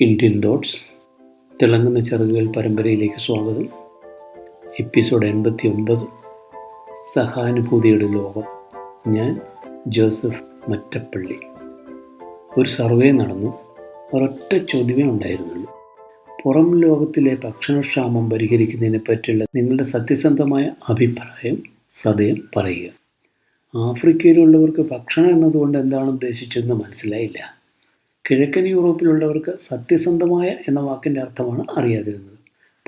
Indian thoughts തിളങ്ങുന്ന ചെറുകുകൾ പരമ്പരയിലേക്ക് സ്വാഗതം. എപ്പിസോഡ് എൺപത്തി ഒമ്പത് സഹാനുഭൂതിയുടെ ലോകം. ഞാൻ ജോസഫ് മറ്റപ്പള്ളി. ഒരു സർവേ നടന്നു. ഒരൊറ്റ ചോദ്യമേ ഉണ്ടായിരുന്നുള്ളൂ. പുറം ലോകത്തിലെ ഭക്ഷണക്ഷാമം പരിഹരിക്കുന്നതിനെ പറ്റിയുള്ള നിങ്ങളുടെ സത്യസന്ധമായ അഭിപ്രായം സദയം പറയുക. ആഫ്രിക്കയിലുള്ളവർക്ക് ഭക്ഷണം എന്നതുകൊണ്ട് എന്താണ് ഉദ്ദേശിച്ചതെന്ന് മനസ്സിലായില്ല. കിഴക്കൻ യൂറോപ്പിലുള്ളവർക്ക് സത്യസന്ധമായ എന്ന വാക്കിന്റെ അർത്ഥമാണ് അറിയാതിരുന്നത്.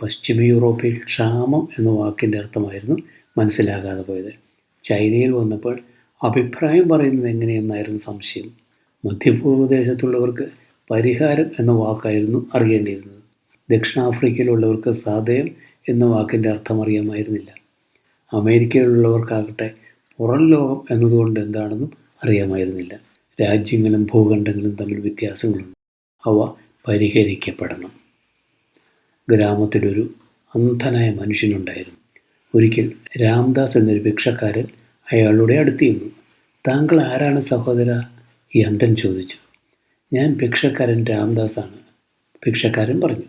പശ്ചിമ യൂറോപ്പിൽ ക്ഷാമം എന്ന വാക്കിന്റെ അർത്ഥമായിരുന്നു മനസ്സിലാകാതെ പോയത്. ചൈനയിൽ വന്നപ്പോൾ അഭിപ്രായം പറയുന്നത് എങ്ങനെയെന്നായിരുന്നു സംശയം. മധ്യപൂർവദേശത്തുള്ളവർക്ക് പരിഹാരം എന്ന വാക്കായിരുന്നു അറിയേണ്ടിയിരുന്നത്. ദക്ഷിണാഫ്രിക്കയിലുള്ളവർക്ക് സാധയം എന്ന വാക്കിന്റെ അർത്ഥം അറിയാമായിരുന്നില്ല. അമേരിക്കയിലുള്ളവർക്കാകട്ടെ പുറം ലോകം എന്നതുകൊണ്ട് എന്താണെന്നും അറിയാമായിരുന്നില്ല. രാജ്യങ്ങളും ഭൂഖണ്ഡങ്ങളും തമ്മിൽ വ്യത്യാസങ്ങളുണ്ട്. അവ പരിഹരിക്കപ്പെടണം. ഗ്രാമത്തിലൊരു അന്ധനായ മനുഷ്യനുണ്ടായിരുന്നു. ഒരിക്കൽ രാംദാസ് എന്നൊരു ഭിക്ഷക്കാരൻ അയാളുടെ അടുത്തിരുന്നു താങ്കൾ ആരാണ് സഹോദര? ഈ അന്ധൻ ചോദിച്ചു. ഞാൻ ഭിക്ഷക്കാരൻ രാംദാസാണ് ഭിക്ഷക്കാരൻ പറഞ്ഞു.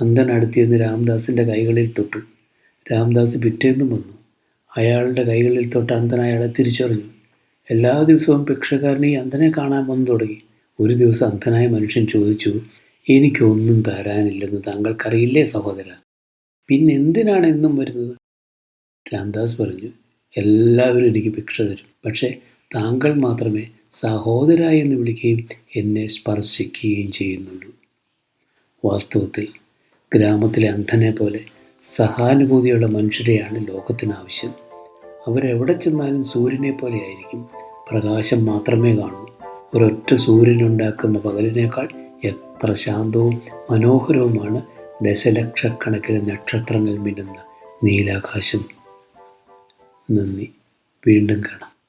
അന്ധൻ അടുത്തിരുന്ന് രാംദാസിന്റെ കൈകളിൽ തൊട്ടു. രാംദാസ് പിറ്റേന്നും വന്നു. അയാളുടെ കൈകളിൽ തൊട്ട് അന്ധൻ അയാളെ തിരിച്ചറിഞ്ഞു. എല്ലാ ദിവസവും ഭിക്ഷക്കാരൻ ഈ അന്ധനെ കാണാൻ വന്നു തുടങ്ങി. ഒരു ദിവസം അന്ധനായ മനുഷ്യൻ ചോദിച്ചു എനിക്കൊന്നും തരാനില്ലെന്ന് താങ്കൾക്കറിയില്ലേ സഹോദര? പിന്നെ എന്തിനാണ് എന്നും വരുന്നത്? രാംദാസ് പറഞ്ഞു എല്ലാവരും എനിക്ക് ഭിക്ഷ തരും. പക്ഷേ താങ്കൾ മാത്രമേ സഹോദര എന്ന് വിളിക്കുകയും എന്നെ സ്പർശിക്കുകയും ചെയ്യുന്നുള്ളൂ. വാസ്തവത്തിൽ ഗ്രാമത്തിലെ അന്ധനെ പോലെ സഹാനുഭൂതിയുള്ള മനുഷ്യരെയാണ് ലോകത്തിന് ആവശ്യം. അവരെവിടെ ചെന്നാലും സൂര്യനെ പോലെ ആയിരിക്കും. പ്രകാശം മാത്രമേ കാണൂ. ഒരൊറ്റ സൂര്യനുണ്ടാക്കുന്ന പകലിനേക്കാൾ എത്ര ശാന്തവും മനോഹരവുമാണ് ദശലക്ഷക്കണക്കിന് നക്ഷത്രങ്ങൾ മിന്നുന്ന നീലാകാശം. നന്ദി. വീണ്ടും കാണാം.